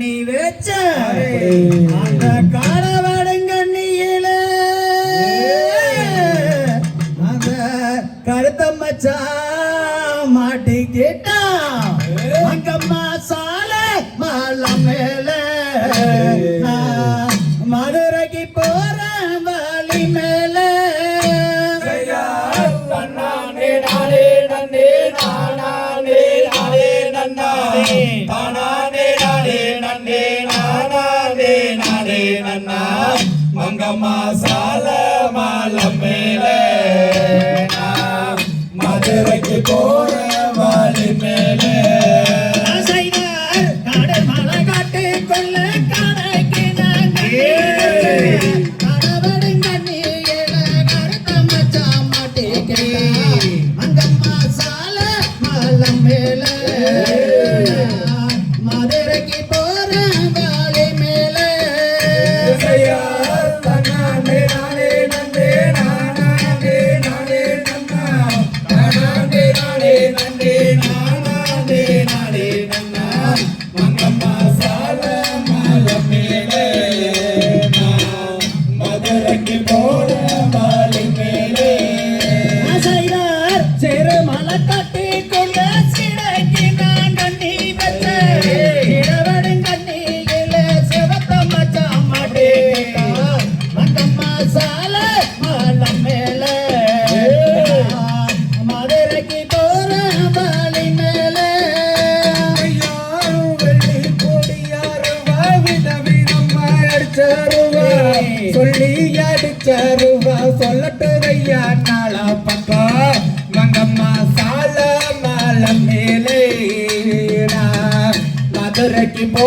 கண்ணி வச்ச அந்த காரவாடங்கண்ணியில அந்த கருத்தம்மச்சா மாட்டிக்கிட்டா அங்கம்மா சால மாலை. மேல மதுரைக்கு போற வாலி மேல. நானே நானே நானே நானே Glória. அடிச்சருவா சொல்லி அடிச்சருவா சொல்லட்டுதையா நாளா பக்கா. மங்கம்மா சால மால மேலே மதுரைக்கு போ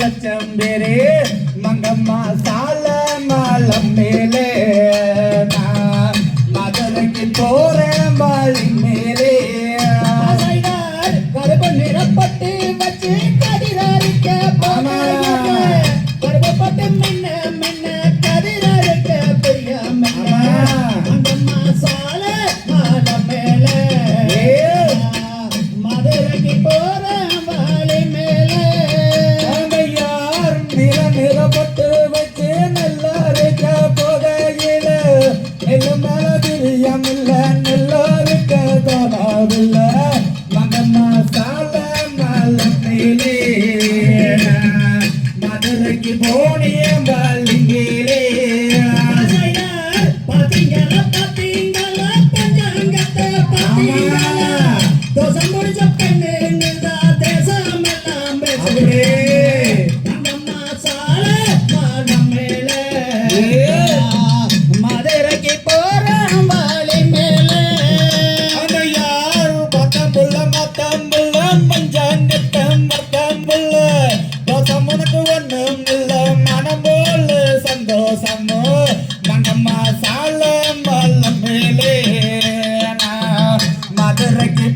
லட்சம் பேரு மங்கம்மா சா பள்ளிக்கு போனிய பள்ளியிலே பாத்தீங்களா? பாத்தீங்களா பஞ்சாங்கத்தை பாத்தீங்களா தோசை முடிச்ச பெண்ணு தேசம் எல்லாம் பேசுகிறேன்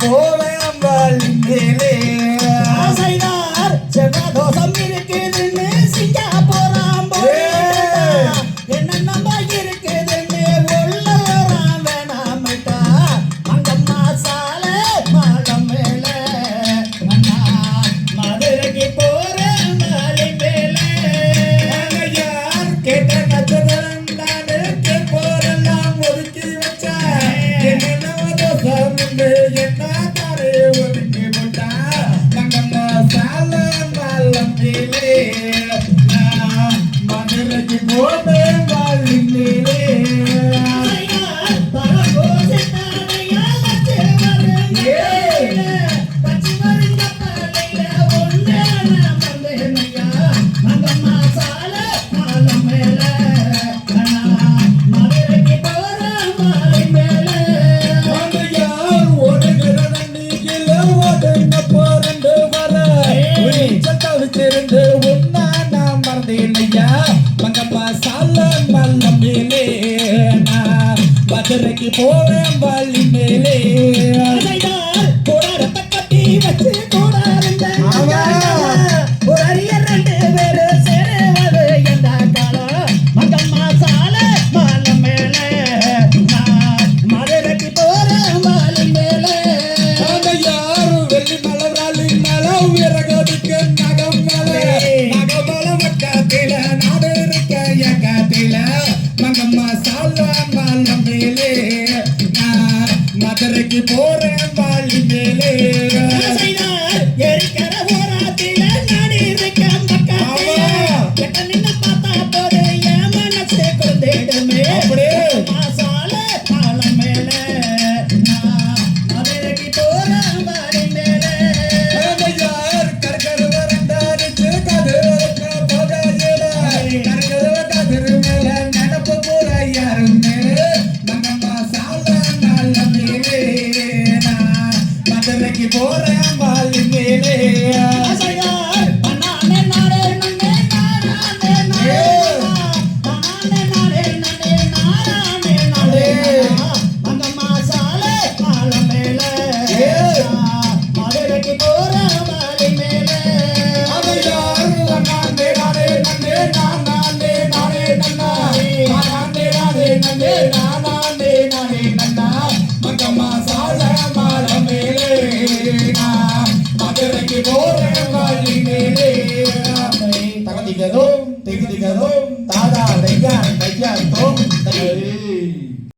போல அம்பாள் দিলে மதுரைக்கு போறேன் வழி மேலே. அதைதான் கூடாரத்தை கட்டி வச்சு நான் Lord.